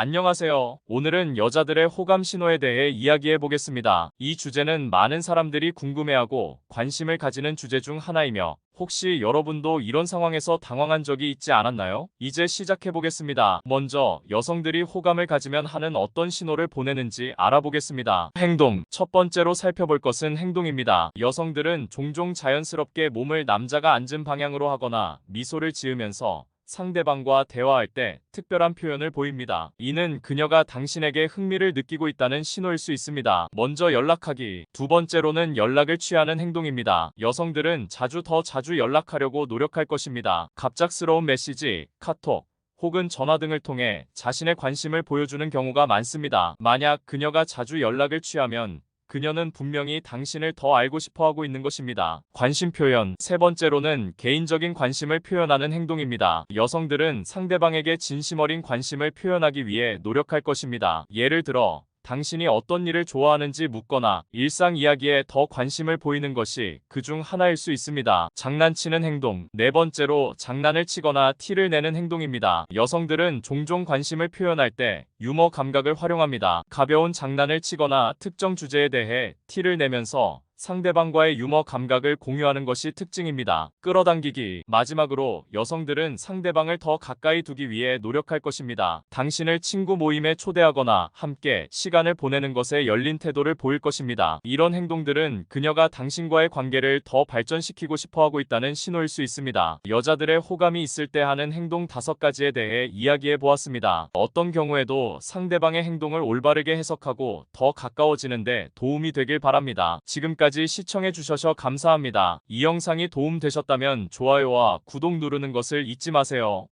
안녕하세요. 오늘은 여자들의 호감 신호에 대해 이야기해 보겠습니다. 이 주제는 많은 사람들이 궁금해하고 관심을 가지는 주제 중 하나이며 혹시 여러분도 이런 상황에서 당황한 적이 있지 않았나요? 이제 시작해 보겠습니다. 먼저 여성들이 호감을 가지면 하는 어떤 신호를 보내는지 알아보겠습니다. 행동. 첫 번째로 살펴볼 것은 행동입니다. 여성들은 종종 자연스럽게 몸을 남자가 앉은 방향으로 하거나 미소를 지으면서 상대방과 대화할 때 특별한 표현을 보입니다. 이는 그녀가 당신에게 흥미를 느끼고 있다는 신호일 수 있습니다. 먼저 연락하기. 두 번째로는 연락을 취하는 행동입니다. 여성들은 자주 더 자주 연락하려고 노력할 것입니다. 갑작스러운 메시지, 카톡, 혹은 전화 등을 통해 자신의 관심을 보여주는 경우가 많습니다. 만약 그녀가 자주 연락을 취하면 그녀는 분명히 당신을 더 알고 싶어 하고 있는 것입니다. 관심 표현. 세 번째로는 개인적인 관심을 표현하는 행동입니다. 여성들은 상대방에게 진심 어린 관심을 표현하기 위해 노력할 것입니다. 예를 들어, 당신이 어떤 일을 좋아하는지 묻거나 일상 이야기에 더 관심을 보이는 것이 그중 하나일 수 있습니다. 장난치는 행동. 네 번째로 장난을 치거나 티를 내는 행동입니다. 여성들은 종종 관심을 표현할 때 유머 감각을 활용합니다. 가벼운 장난을 치거나 특정 주제에 대해 티를 내면서 상대방과의 유머 감각을 공유하는 것이 특징입니다. 끌어당기기. 마지막으로 여성들은 상대방을 더 가까이 두기 위해 노력할 것입니다. 당신을 친구 모임에 초대하거나 함께 시간을 보내는 것에 열린 태도를 보일 것입니다. 이런 행동들은 그녀가 당신과의 관계를 더 발전시키고 싶어 하고 있다는 신호일 수 있습니다. 여자들의 호감이 있을 때 하는 행동 다섯 가지에 대해 이야기해 보았습니다. 어떤 경우에도 상대방의 행동을 올바르게 해석하고 더 가까워지는데 도움이 되길 바랍니다. 지금 까지 시청해 주셔서 감사합니다. 이 영상이 도움되셨다면 좋아요와 구독 누르는 것을 잊지 마세요.